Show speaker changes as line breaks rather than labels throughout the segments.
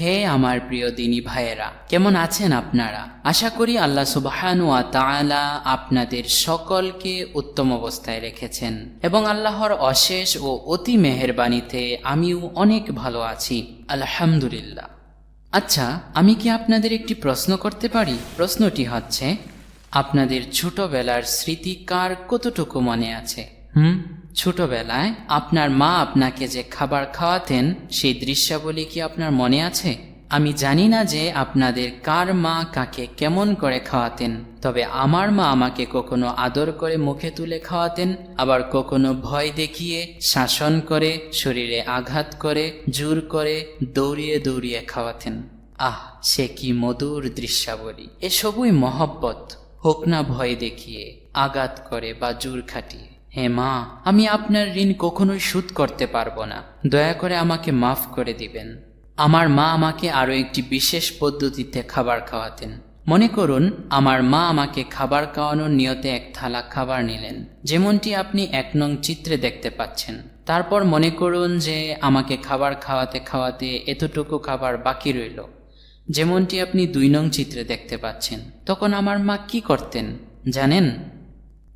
হে আমার প্রিয় দিনী ভাইয়েরা, কেমন আছেন আপনারা? আশা করি আল্লাহ সুবাহানু তাআলা আপনাদের সকলকে উত্তম অবস্থায় রেখেছেন এবং আল্লাহর অশেষ ও অতি মেহেরবানিতে আমিও অনেক ভালো আছি, আলহামদুলিল্লাহ। আচ্ছা আমি কি আপনাদের একটি প্রশ্ন করতে পারি? প্রশ্নটি হচ্ছে, আপনাদের ছোটবেলার স্মৃতি কার কতটুকু মনে আছে? হুম? ছোটবেলায় আপনার মা আপনাকে যে খাবার খাওয়াতেন, সেই দৃশ্যাবলী কি আপনার মনে আছে? আমি জানি না যে আপনাদের কার মা কাকে কেমন করে খাওয়াতেন, তবে আমার মা আমাকে কখনো আদর করে মুখে তুলে খাওয়াতেন, আবার কখনো ভয় দেখিয়ে, শাসন করে, শরীরে আঘাত করে, জোর করে দৌড়িয়ে দৌড়িয়ে খাওয়াতেন। আহ, সে কি মধুর দৃশ্যাবলী। এসবই মহব্বত। হোক না ভয় দেখিয়ে, আঘাত করে বা জোর খাটিয়ে। হে মা, আমি আপনার ঋণ কখনোই শোধ করতে পারব না। দয়া করে আমাকে মাফ করে দিবেন। আমার মা আমাকে আরও একটি বিশেষ পদ্ধতিতে খাবার খাওয়াতেন। মনে করুন, আমার মা আমাকে খাবার খাওয়ানোর নিয়তে এক থালা খাবার নিলেন। যেমনটি আপনি এক নং চিত্রে দেখতে পাচ্ছেন। তারপর মনে করুন যে আমাকে খাবার খাওয়াতে খাওয়াতে এতটুকু খাবার বাকি রইল। যেমনটি আপনি দুই নং চিত্রে দেখতে পাচ্ছেন। তখন আমার মা কি করতেন? জানেন?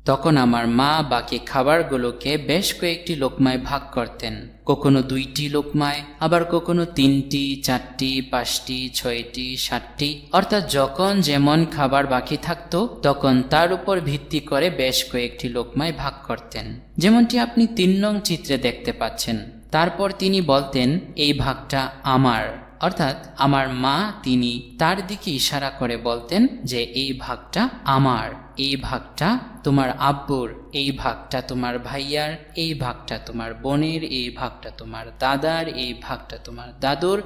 তখন আমার মা বাকি খাবারগুলোকে বেশ কয়েকটি লোকমায় ভাগ করতেন। কখনো দুইটি লোকমায়, আবার কখনো তিনটি, চারটি, পাঁচটি, ছয়টি, সাতটি। অর্থাৎ যখন যেমন খাবার বাকি থাকতো, তখন তার উপর ভিত্তি করে বেশ কয়েকটি লোকমায় ভাগ করতেন। যেমনটি আপনি তিন নং চিত্রে দেখতে পাচ্ছেন। তারপর তিনি বলতেন, এই ভাগটা আমার। অর্থাৎ আমার মা তিনি তার দিকে ইশারা করে বলতেন যে, এই ভাগটা আমার, এই ভাগটা তোমার আব্বুর, এই ভাগটা তোমার ভাইয়ার, এই ভাগটা তোমার বোনের, এই ভাগটা তোমার দাদার, এই ভাগটা তোমার দাদুর।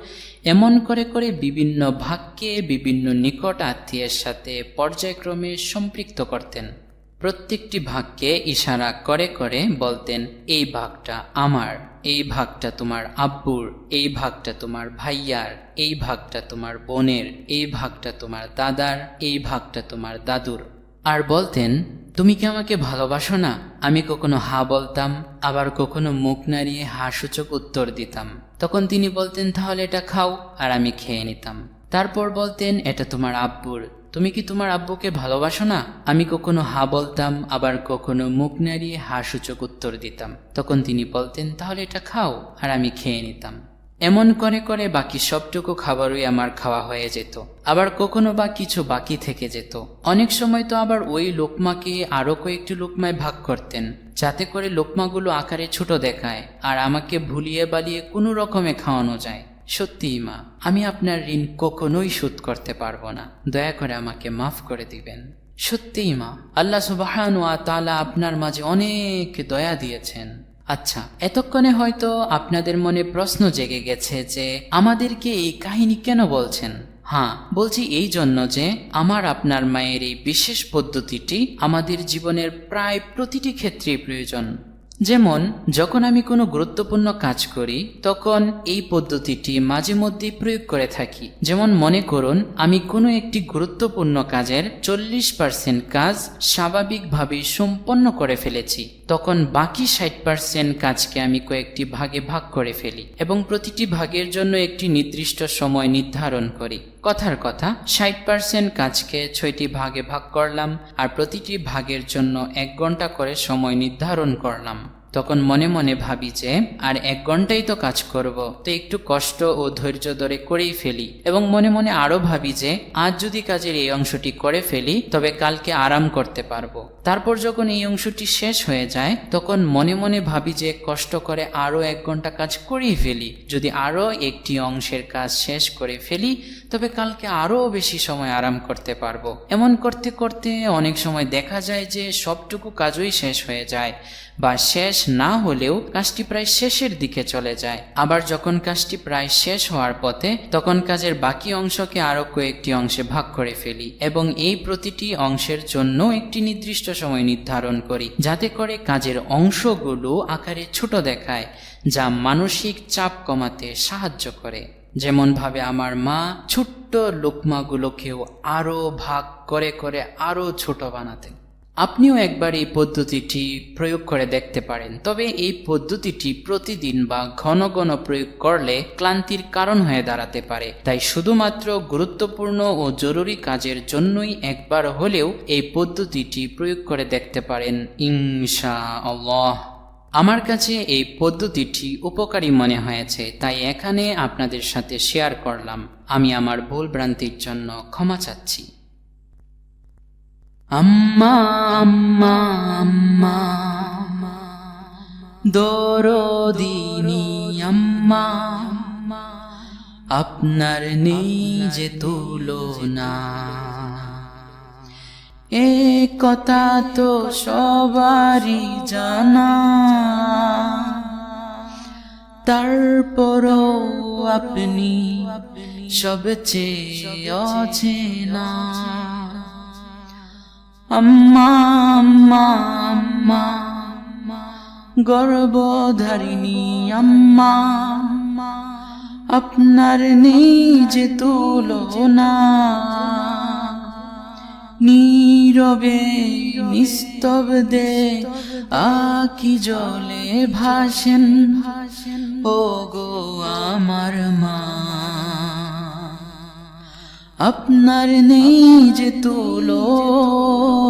এমন করে করে বিভিন্ন ভাগকে বিভিন্ন নিকট আত্মীয়ের সাথে পর্যায়ক্রমে সম্পৃক্ত করতেন। প্রত্যেকটি ভাগকে ইশারা করে করে বলতেন, এই ভাগটা আমার, এই ভাগটা তোমার আব্বুর, এই ভাগটা তোমার ভাইয়ার, এই ভাগটা তোমার বোনের, এই ভাগটা তোমার দাদার, এই ভাগটা তোমার দাদুর। আর বলতেন, তুমি কি আমাকে ভালোবাসো না? আমি কখনো হা বলতাম, আবার কখনো মুখ নাড়িয়ে হা সূচক উত্তর দিতাম। তখন তিনি বলতেন, তাহলে এটা খাও, আর আমি খেয়ে নিতাম। তারপর বলতেন, এটা তোমার আব্বুর তুমি কি তোমার আব্বুকে ভালোবাসো না? আমি কখনো হা বলতাম, আবার কখনো মুখ নাড়িয়ে হা সূচক উত্তর দিতাম। তখন তিনি বলতেন, তাহলে এটা খাও। আর আমি খেয়ে নিতাম। এমন করে করে বাকি সবটুকু খাবারই আমার খাওয়া হয়ে যেত। আবার কখনো বা কিছু বাকি থেকে যেত। অনেক সময় তো আবার ওই লোকমাকে আরও কয়েকটি লোকমায় ভাগ করতেন, যাতে করে লোকমাগুলো আকারে ছোট দেখায়, আর আমাকে ভুলিয়ে বালিয়ে কোনো রকমে খাওয়ানো যায়। সত্যিই মা, আমি আপনার ঋণ কখনোই শোধ করতে পারব না। দয়া করে আমাকে মাফ করে দিবেন। সত্যিই মা, আল্লাহ সুবাহান ওয়া তালা আপনার মাঝে অনেক দয়া দিয়েছেন। আচ্ছা এতক্ষণে হয়তো আপনাদের মনে প্রশ্ন জেগে গেছে যে, আমাদেরকে এই কাহিনী কেন বলছেন? হ্যাঁ বলছি এই জন্য যে, আমার আপনার মায়ের এই বিশেষ পদ্ধতিটি আমাদের জীবনের প্রায় প্রতিটি ক্ষেত্রেই প্রয়োজন। যেমন, যখন আমি কোনো গুরুত্বপূর্ণ কাজ করি, তখন এই পদ্ধতিটি মাঝে মধ্যেই প্রয়োগ করে থাকি। যেমন, মনে করুন, আমি কোনো একটি গুরুত্বপূর্ণ কাজের চল্লিশ পার্সেন্ট কাজ স্বাভাবিকভাবেই সম্পন্ন করে ফেলেছি। তখন বাকি ষাট পার্সেন্ট কাজকে আমি কয়েকটি ভাগে ভাগ করে ফেলি এবং প্রতিটি ভাগের জন্য একটি নির্দিষ্ট সময় নির্ধারণ করি। কথার কথা, ষাট পার্সেন্ট কাজকে ছয়টি ভাগে ভাগ করলাম আর প্রতিটি ভাগের জন্য এক ঘণ্টা করে সময় নির্ধারণ করলাম। তখন মনে মনে ভাবি যে, আর এক ঘন্টাই তো কাজ করব। তো একটু কষ্ট ও ধৈর্য ধরে করেই ফেলি। এবং মনে মনে আরও ভাবি যে, আজ যদি কাজের এই অংশটি করে ফেলি, তবে কালকে আরাম করতে পারব। তারপর যখন এই অংশটি শেষ হয়ে যায়, তখন মনে মনে ভাবি যে, কষ্ট করে আরও এক ঘণ্টা কাজ করেই ফেলি। যদি আরও একটি অংশের কাজ শেষ করে ফেলি, তবে কালকে আরও বেশি সময় আরাম করতে পারব। এমন করতে করতে অনেক সময় দেখা যায় যে, সবটুকু কাজই শেষ হয়ে যায়। বা শেষ না হলেও কাজটি প্রায় শেষের দিকে চলে যায়। আবার যখন কাজটি প্রায় শেষ হওয়ার পথে, তখন কাজের বাকি অংশকে আরও কয়েকটি অংশে ভাগ করে ফেলি এবং এই প্রতিটি অংশের জন্য একটি নির্দিষ্ট সময় নির্ধারণ করি যাতে করে কাজের অংশগুলো আকারে ছোট দেখায়, যা মানসিক চাপ কমাতে সাহায্য করে। যেমনভাবে আমার মা ছোট্ট লোকমাগুলোকেও আরও ভাগ করে করে আরও ছোট বানাতেন। আপনিও একবার এই পদ্ধতিটি প্রয়োগ করে দেখতে পারেন। তবে এই পদ্ধতিটি প্রতিদিন বা ঘন ঘন প্রয়োগ করলে ক্লান্তির কারণ হয়ে দাঁড়াতে পারে। তাই শুধুমাত্র গুরুত্বপূর্ণ ও জরুরি কাজের জন্যই একবার হলেও এই পদ্ধতিটি প্রয়োগ করে দেখতে পারেন। ইনশা আল্লাহ আমার কাছে এই পদ্ধতিটি উপকারী মনে হয়েছে, তাই এখানে আপনাদের সাথে শেয়ার করলাম। আমি আমার ভুল ভ্রান্তির জন্য ক্ষমা চাচ্ছি। আম্মা আম্মা আম্মা দরদিনী আম্মা আপনার নেই যে তুলনা। এ কথা তো সবারই জানা। তারপরও আপনি সবচেয়ে অচেনা। আম্মা আম্মা আম্মা গর্ভধারিণী, আম্মা আপনার নেই যে তুলনা। নীরবে নিস্তব্দে আকি জলে ভাসেন। ভাসেন ও গো আমার মা। আপনার নেই যে তুলনা